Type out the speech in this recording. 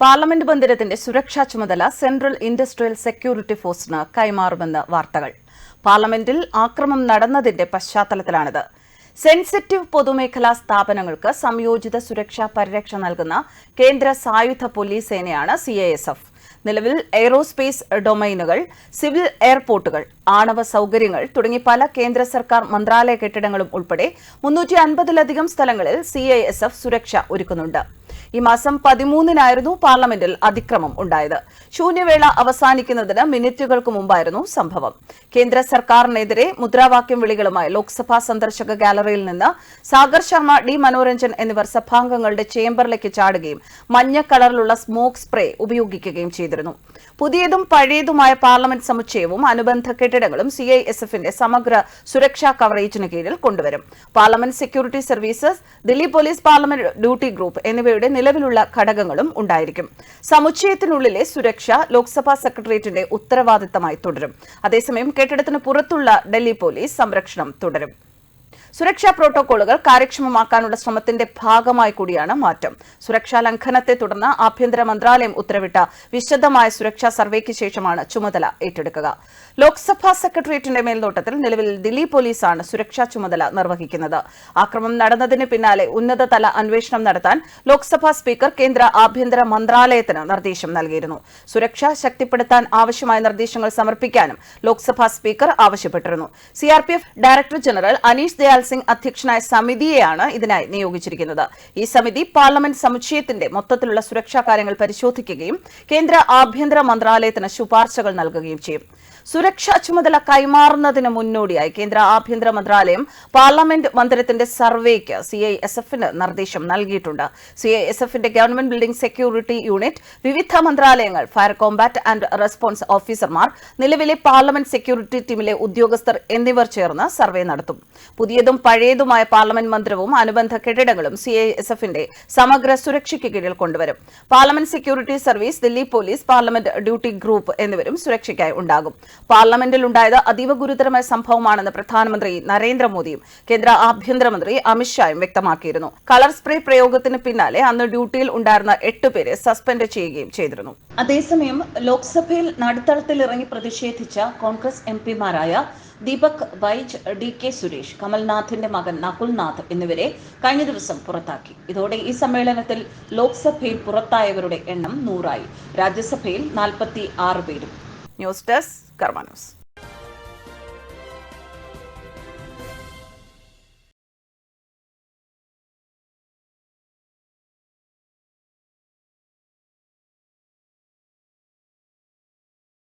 Parliament മന്ദിരത്തിന്റെ സുരക്ഷാ ചുമതല സെൻട്രൽ ഇൻഡസ്ട്രിയൽ സെക്യൂരിറ്റി ഫോഴ്സിന് കൈമാറുമെന്ന് വാർത്തകൾ. പാർലമെന്റിൽ ആക്രമം നടന്നതിന്റെ പശ്ചാത്തലത്തിലാണിത്. സെൻസിറ്റീവ് പൊതുമേഖലാ സ്ഥാപനങ്ങൾക്ക് സംയോജിത സുരക്ഷാ പരിരക്ഷ നൽകുന്ന കേന്ദ്ര സായുധ പോലീസ് സേനയാണ് സി നിലവിൽ എയ്റോസ്പേസ് ഡൊമൈനുകൾ സിവിൽ എയർപോർട്ടുകൾ ആണവ സൗകര്യങ്ങൾ തുടങ്ങി പല കേന്ദ്ര സർക്കാർ മന്ത്രാലയ കെട്ടിടങ്ങളും ഉൾപ്പെടെ മുന്നൂറ്റി അൻപതിലധികം സ്ഥലങ്ങളിൽ സി സുരക്ഷ ഒരുക്കുന്നുണ്ട്. ഈ മാസം പതിമൂന്നിനായിരുന്നു പാർലമെന്റിൽ അതിക്രമം ഉണ്ടായത്. ശൂന്യവേള അവസാനിക്കുന്നതിന് മിനിറ്റുകൾക്ക് മുമ്പായിരുന്നു സംഭവം. കേന്ദ്ര സർക്കാരിനെതിരെ മുദ്രാവാക്യം വിളികളുമായി ലോക്സഭാ സന്ദർശക ഗാലറിയിൽ നിന്ന് സാഗർ ശർമ്മ ഡി മനോരഞ്ജൻ എന്നിവർ സഭാംഗങ്ങളുടെ ചേംബറിലേക്ക് ചാടുകയും മഞ്ഞ കളറിലുള്ള സ്മോക്ക് സ്പ്രേ ഉപയോഗിക്കുകയും ചെയ്തിരുന്നു. പുതിയതും പഴയതുമായ പാർലമെന്റ് സമുച്ചയവും അനുബന്ധ കെട്ടിടങ്ങളും സി ഐ എസ് എഫിന്റെ സമഗ്ര സുരക്ഷാ കവറേജിന് കീഴിൽ കൊണ്ടുവരും. Parliament security services Delhi police parliament duty group എന്നിവയുടെ നിലവിലുള്ള ഘടകങ്ങളും ഉണ്ടായിരിക്കും. സമുച്ചയത്തിനുള്ളിലെ സുരക്ഷ ലോക്സഭാ സെക്രട്ടേറിയറ്റിന്റെ ഉത്തരവാദിത്തമായി തുടരും. അതേസമയം കെട്ടിടത്തിന് പുറത്തുള്ള ഡൽഹി പോലീസ് സംരക്ഷണം തുടരും. സുരക്ഷാ പ്രോട്ടോകോളുകൾ കാര്യക്ഷമമാക്കാനുള്ള ശ്രമത്തിന്റെ ഭാഗമായി കൂടിയാണ് മാറ്റം. സുരക്ഷാ ലംഘനത്തെ തുടർന്ന് ആഭ്യന്തര മന്ത്രാലയം ഉത്തരവിട്ട വിശദമായ സുരക്ഷാ സർവേക്ക് ശേഷമാണ് ചുമതല ഏറ്റെടുക്കുക. ലോക്സഭാ സെക്രട്ടേറിയറ്റിന്റെ മേൽനോട്ടത്തിൽ നിലവിൽ ദില്ലി പോലീസാണ് സുരക്ഷാ ചുമതല നിർവഹിക്കുന്നത്. ആക്രമം നടന്നതിന് പിന്നാലെ ഉന്നതതല അന്വേഷണം നടത്താൻ ലോക്സഭാ സ്പീക്കർ കേന്ദ്ര ആഭ്യന്തര മന്ത്രാലയത്തിന് നിർദ്ദേശം നൽകിയിരുന്നു. സുരക്ഷ ശക്തിപ്പെടുത്താൻ ആവശ്യമായ നിർദ്ദേശങ്ങൾ സമർപ്പിക്കാനും ലോക്സഭാ സ്പീക്കർ ആവശ്യപ്പെട്ടിരുന്നു. CRPF director general Anish Dayal Singh അധ്യക്ഷനായ സമിതിയെയാണ് ഇതിനായി നിയോഗിച്ചിരിക്കുന്നത്. ഈ സമിതി പാർലമെന്റ് സമുച്ചയത്തിന്റെ മൊത്തത്തിലുള്ള സുരക്ഷാ കാര്യങ്ങൾ പരിശോധിക്കുകയും കേന്ദ്ര ആഭ്യന്തര മന്ത്രാലയത്തിന് ശുപാർശകൾ നൽകുകയും ചെയ്യും. സുരക്ഷാ ചുമതല കൈമാറുന്നതിന് മുന്നോടിയായി കേന്ദ്ര ആഭ്യന്തര മന്ത്രാലയം പാർലമെന്റ് മന്ദിരത്തിന്റെ സർവേക്ക് സി ഐ എസ് എഫിന് നിർദ്ദേശം നൽകിയിട്ടുണ്ട്. സി ഐ എസ് എഫിന്റെ ഗവൺമെന്റ് ബിൽഡിംഗ് സെക്യൂരിറ്റി യൂണിറ്റ് വിവിധ മന്ത്രാലയങ്ങൾ ഫയർ കോംബാറ്റ് ആൻഡ് റെസ്പോൺസ് ഓഫീസർമാർ നിലവിലെ പാർലമെന്റ് സെക്യൂരിറ്റി ടീമിലെ ഉദ്യോഗസ്ഥർ എന്നിവർ ചേർന്ന് സർവേ നടത്തും. പുതിയതും പഴയതുമായ പാർലമെന്റ് മന്ദിരവും അനുബന്ധ കെട്ടിടങ്ങളും സി ഐ എസ് എഫിന്റെ സമഗ്ര സുരക്ഷയ്ക്ക് കീഴിൽ കൊണ്ടുവരും. Parliament security service Delhi police parliament duty group എന്നിവരും സുരക്ഷയ്ക്കായി ഉണ്ടാകും. പാർലമെന്റിൽ ഉണ്ടായത് അതീവ ഗുരുതരമായ സംഭവമാണെന്ന് പ്രധാനമന്ത്രി നരേന്ദ്രമോദിയും കേന്ദ്ര ആഭ്യന്തരമന്ത്രി അമിത്ഷായും വ്യക്തമാക്കിയിരുന്നു. കളർ സ്പ്രേ പ്രയോഗത്തിന് പിന്നാലെ അന്ന് ഡ്യൂട്ടിയിൽ ഉണ്ടായിരുന്ന എട്ട് പേരെ സസ്പെൻഡ് ചെയ്യുകയും ചെയ്തിരുന്നു. അതേസമയം ലോക്സഭയിൽ നടുത്തളത്തിൽ ഇറങ്ങി പ്രതിഷേധിച്ച കോൺഗ്രസ് എം പിമാരായ ദീപക് വൈജ് ഡി കെ സുരേഷ് കമൽനാഥിന്റെ മകൻ നകുൽനാഥ് എന്നിവരെ കഴിഞ്ഞ ദിവസം പുറത്താക്കി. ഇതോടെ ഈ സമ്മേളനത്തിൽ ലോക്സഭയിൽ പുറത്തായവരുടെ എണ്ണം നൂറായി. രാജ്യസഭയിൽ നാൽപ്പത്തി ആറ് പേരും. News desk Karma news.